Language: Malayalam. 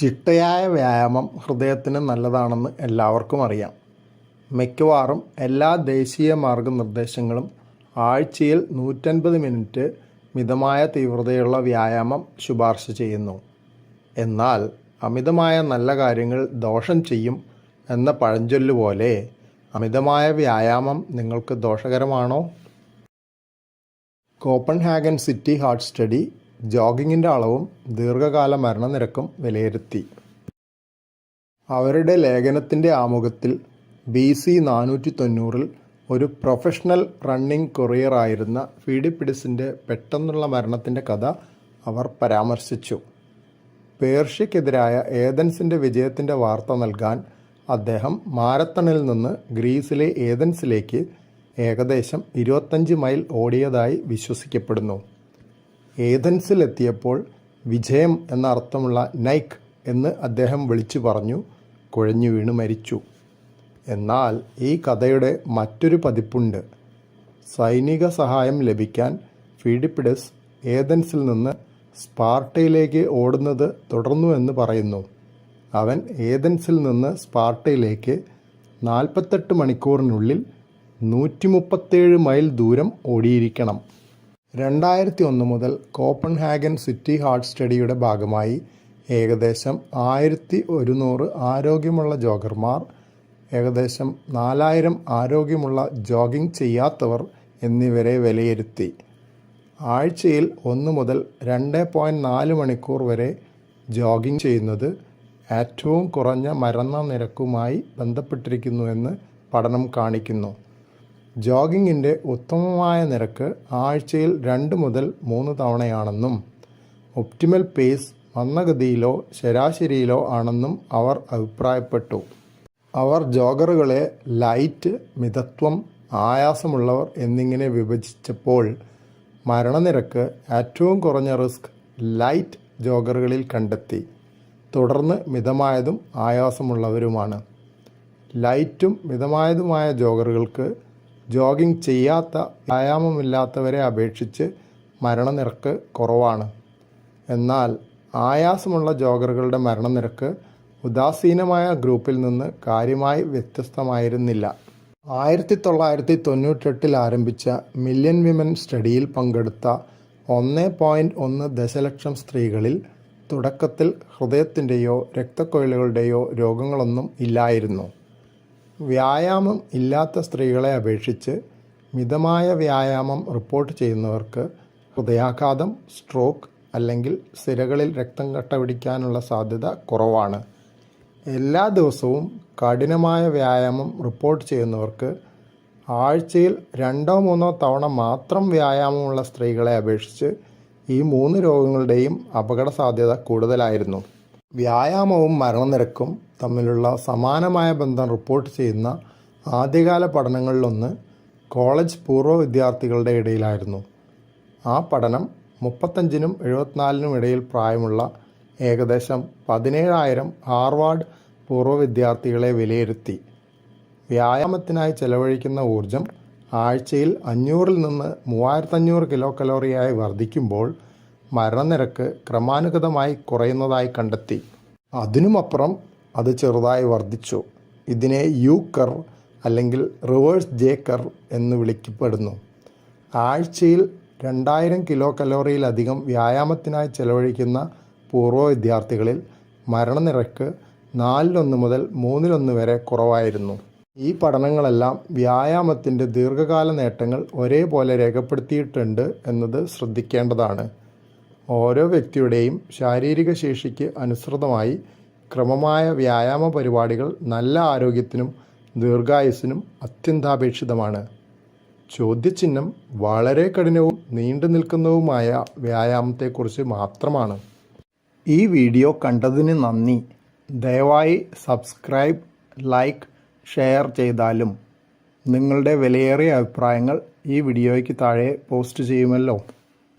ചിട്ടയായ വ്യായാമം ഹൃദയത്തിന് നല്ലതാണെന്ന് എല്ലാവർക്കും അറിയാം. മിക്കവാറും എല്ലാ ദേശീയ മാർഗനിർദ്ദേശങ്ങളും ആഴ്ചയിൽ നൂറ്റൻപത് മിനിറ്റ് മിതമായ തീവ്രതയുള്ള വ്യായാമം ശുപാർശ ചെയ്യുന്നു. എന്നാൽ അമിതമായ നല്ല കാര്യങ്ങൾ ദോഷം ചെയ്യും എന്ന പഴഞ്ചൊല്ല് പോലെ അമിതമായ വ്യായാമം നിങ്ങൾക്ക് ദോഷകരമാണോ? കോപ്പൺഹാഗൻ സിറ്റി ഹാർട്ട് സ്റ്റഡി ജോഗിങ്ങിന്റെ അളവും ദീർഘകാല മരണനിരക്കും വിലയിരുത്തി. അവരുടെ ലേഖനത്തിന്റെ ആമുഖത്തിൽ ബി സി നാനൂറ്റി തൊണ്ണൂറിൽ ഒരു പ്രൊഫഷണൽ റണ്ണിംഗ് കൊറിയറായിരുന്ന ഫീഡിപ്പിഡിസിന്റെ പെട്ടെന്നുള്ള മരണത്തിന്റെ കഥ അവർ പരാമർശിച്ചു. പേർഷ്യക്കെതിരായ ഏതൻസിന്റെ വിജയത്തിന്റെ വാർത്ത നൽകാൻ അദ്ദേഹം മാരത്തണിൽ നിന്ന് ഗ്രീസിലെ ഏതൻസിലേക്ക് ഏകദേശം ഇരുപത്തഞ്ച് മൈൽ ഓടിയതായി വിശ്വസിക്കപ്പെടുന്നു. ഏതൻസിലെത്തിയപ്പോൾ വിജയം എന്ന അർത്ഥമുള്ള നൈക്ക് എന്ന് അദ്ദേഹം വിളിച്ചു പറഞ്ഞു കുഴഞ്ഞു വീണു മരിച്ചു. എന്നാൽ ഈ കഥയുടെ മറ്റൊരു പതിപ്പുണ്ട്. സൈനിക സഹായം ലഭിക്കാൻ ഫീഡിപ്പിഡസ് ഏതൻസിൽ നിന്ന് സ്പാർട്ടയിലേക്ക് ഓടുന്നത് തുടർന്നു എന്ന് പറയുന്നു. അവൻ ഏതൻസിൽ നിന്ന് സ്പാർട്ടയിലേക്ക് നാൽപ്പത്തെട്ട് മണിക്കൂറിനുള്ളിൽ നൂറ്റി മൈൽ ദൂരം ഓടിയിരിക്കണം. രണ്ടായിരത്തി ഒന്ന് മുതൽ കോപ്പൺഹാഗൻ സിറ്റി ഹാർട്ട് സ്റ്റഡിയുടെ ഭാഗമായി ഏകദേശം ആയിരത്തി ഒരുന്നൂറ് ആരോഗ്യമുള്ള ജോഗർമാർ ഏകദേശം നാലായിരം ആരോഗ്യമുള്ള ജോഗിംഗ് ചെയ്യാത്തവർ എന്നിവരെ വിലയിരുത്തി. ആഴ്ചയിൽ ഒന്ന് മുതൽ രണ്ട് പോയിന്റ് നാല് മണിക്കൂർ വരെ ജോഗിംഗ് ചെയ്യുന്നത് ഏറ്റവും കുറഞ്ഞ മരണ നിരക്കുമായി ബന്ധപ്പെട്ടിരിക്കുന്നുവെന്ന് പഠനം കാണിക്കുന്നു. ജോഗിങ്ങിന്റെ ഉത്തമമായ നിരക്ക് ആഴ്ചയിൽ രണ്ട് മുതൽ മൂന്ന് തവണയാണെന്നും ഒപ്റ്റിമൽ പേസ് മന്ദഗതിയിലോ ശരാശരിയിലോ ആണെന്നും അവർ അഭിപ്രായപ്പെട്ടു. അവർ ജോഗറുകളെ ലൈറ്റ് മിതത്വം ആയാസമുള്ളവർ എന്നിങ്ങനെ വിഭജിച്ചപ്പോൾ മരണനിരക്ക് ഏറ്റവും കുറഞ്ഞ റിസ്ക് ലൈറ്റ് ജോഗറുകളിൽ കണ്ടെത്തി. തുടർന്ന് മിതമായതും ആയാസമുള്ളവരുമാണ്. ലൈറ്റും മിതമായതുമായ ജോഗറുകൾക്ക് ജോഗിംഗ് ചെയ്യാത്ത വ്യായാമമില്ലാത്തവരെ അപേക്ഷിച്ച് മരണനിരക്ക് കുറവാണ്. എന്നാൽ ആയാസമുള്ള ജോഗറുകളുടെ മരണനിരക്ക് ഉദാസീനമായ ഗ്രൂപ്പിൽ നിന്ന് കാര്യമായി വ്യത്യസ്തമായിരുന്നില്ല. ആയിരത്തി തൊള്ളായിരത്തി തൊണ്ണൂറ്റെട്ടിൽ ആരംഭിച്ച മില്യൺ വിമൻ സ്റ്റഡിയിൽ പങ്കെടുത്ത ഒന്ന് പോയിന്റ് ഒന്ന് ദശലക്ഷം സ്ത്രീകളിൽ തുടക്കത്തിൽ ഹൃദയത്തിന്റെയോ രക്തക്കൊഴലുകളുടെയോ രോഗങ്ങളൊന്നും ഇല്ലായിരുന്നു. വ്യായാമം ഇല്ലാത്ത സ്ത്രീകളെ അപേക്ഷിച്ച് മിതമായ വ്യായാമം റിപ്പോർട്ട് ചെയ്യുന്നവർക്ക് ഹൃദയാഘാതം സ്ട്രോക്ക് അല്ലെങ്കിൽ സിരകളിൽ രക്തം കട്ടപിടിക്കാനുള്ള സാധ്യത കുറവാണ്. എല്ലാ ദിവസവും കഠിനമായ വ്യായാമം റിപ്പോർട്ട് ചെയ്യുന്നവർക്ക് ആഴ്ചയിൽ രണ്ടോ മൂന്നോ തവണ മാത്രം വ്യായാമമുള്ള സ്ത്രീകളെ അപേക്ഷിച്ച് ഈ മൂന്ന് രോഗങ്ങളുടെയും അപകട സാധ്യത കൂടുതലായിരുന്നു. വ്യായാമവും മരണനിരക്കും തമ്മിലുള്ള സമാനമായ ബന്ധം റിപ്പോർട്ട് ചെയ്യുന്ന ആദ്യകാല പഠനങ്ങളിലൊന്ന് കോളേജ് പൂർവ വിദ്യാർത്ഥികളുടെ ഇടയിലായിരുന്നു. ആ പഠനം മുപ്പത്തഞ്ചിനും എഴുപത്തിനാലിനും ഇടയിൽ പ്രായമുള്ള ഏകദേശം പതിനേഴായിരം ഹാർവാർഡ് പൂർവ വിദ്യാർത്ഥികളെ വിലയിരുത്തി. വ്യായാമത്തിനായി ചെലവഴിക്കുന്ന ഊർജം ആഴ്ചയിൽ അഞ്ഞൂറിൽ നിന്ന് മൂവായിരത്തഞ്ഞൂറ് കിലോ കലോറിയായി വർദ്ധിക്കുമ്പോൾ മരണനിരക്ക് ക്രമാനുഗതമായി കുറയുന്നതായി കണ്ടെത്തി. അതിനുമപ്പുറം അത് ചെറുതായി വർദ്ധിച്ചു. ഇതിനെ യു കർ അല്ലെങ്കിൽ റിവേഴ്സ് ജെ കർ എന്ന് വിളിക്കപ്പെടുന്നു. ആഴ്ചയിൽ രണ്ടായിരം കിലോ കലോറിയിലധികം വ്യായാമത്തിനായി ചെലവഴിക്കുന്ന പൂർവ വിദ്യാർത്ഥികളിൽ മരണനിരക്ക് നാലിലൊന്ന് മുതൽ മൂന്നിലൊന്ന് വരെ കുറവായിരുന്നു. ഈ പഠനങ്ങളെല്ലാം വ്യായാമത്തിന്റെ ദീർഘകാല നേട്ടങ്ങൾ ഒരേപോലെ രേഖപ്പെടുത്തിയിട്ടുണ്ട് എന്നത് ശ്രദ്ധിക്കേണ്ടതാണ്. ഓരോ വ്യക്തിയുടെയും ശാരീരിക ശേഷിക്ക് അനുസൃതമായി ക്രമമായ വ്യായാമ പരിപാടികൾ നല്ല ആരോഗ്യത്തിനും ദീർഘായുസിനും അത്യന്താപേക്ഷിതമാണ്. ചോദ്യചിഹ്നം വളരെ കഠിനവും നീണ്ടു നിൽക്കുന്നതുമായ വ്യായാമത്തെക്കുറിച്ച് മാത്രമാണ്. ഈ വീഡിയോ കണ്ടതിന് നന്ദി. ദയവായി സബ്സ്ക്രൈബ് ലൈക്ക് ഷെയർ ചെയ്താലും നിങ്ങളുടെ വിലയേറിയ അഭിപ്രായങ്ങൾ ഈ വീഡിയോയ്ക്ക് താഴെ പോസ്റ്റ് ചെയ്യുമല്ലോ.